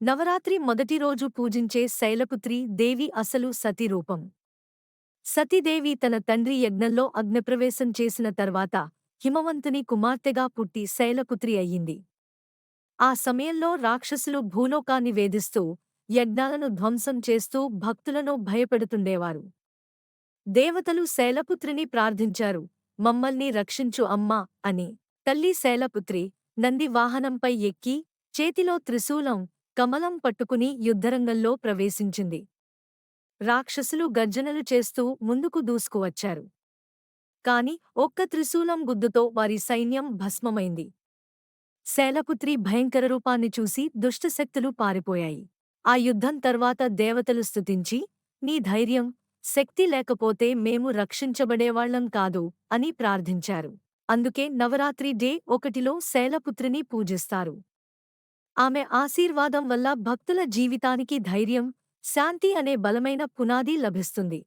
నవరాత్రి మొదటి రోజు పూజించే శైలపుత్రి దేవి అసలు సతీరూపం సతీదేవి తన తండ్రి యజ్ఞంలో అగ్నిప్రవేశం చేసిన తర్వాత హిమవంతుని కుమార్తెగా పుట్టి శైలపుత్రి అయ్యింది. ఆ సమయంలో రాక్షసులు భూలోకాన్ని వేధిస్తూ యజ్ఞాలను ధ్వంసం చేస్తూ భక్తులను భయపెడుతుండేవారు. దేవతలు శైలపుత్రిని ప్రార్థించారు మమ్మల్ని రక్షించు అమ్మా అని. తల్లి శైలపుత్రి నంది వాహనంపై ఎక్కి చేతిలో త్రిశూలం కమలం పట్టుకుని యుద్ధరంగంలో ప్రవేశించింది. రాక్షసులు గర్జనలు చేస్తూ ముందుకు దూసుకువచ్చారు. కాని ఒక్క త్రిశూలం గుద్దుతో వారి సైన్యం భస్మమైంది. శైలపుత్రి భయంకర రూపాన్ని చూసి దుష్టశక్తులు పారిపోయాయి. ఆ యుద్ధం తర్వాత దేవతలు స్తుతించి నీ ధైర్యం శక్తి లేకపోతే మేము రక్షించబడేవాళ్ళం కాదు అని ప్రార్థించారు. అందుకే నవరాత్రి డే ఒకటిలో శైలపుత్రిని పూజిస్తారు. ఆమె ఆశీర్వాదం వల్ల భక్తుల జీవితానికి ధైర్యం శాంతి అనే బలమైన పునాది లభిస్తుంది.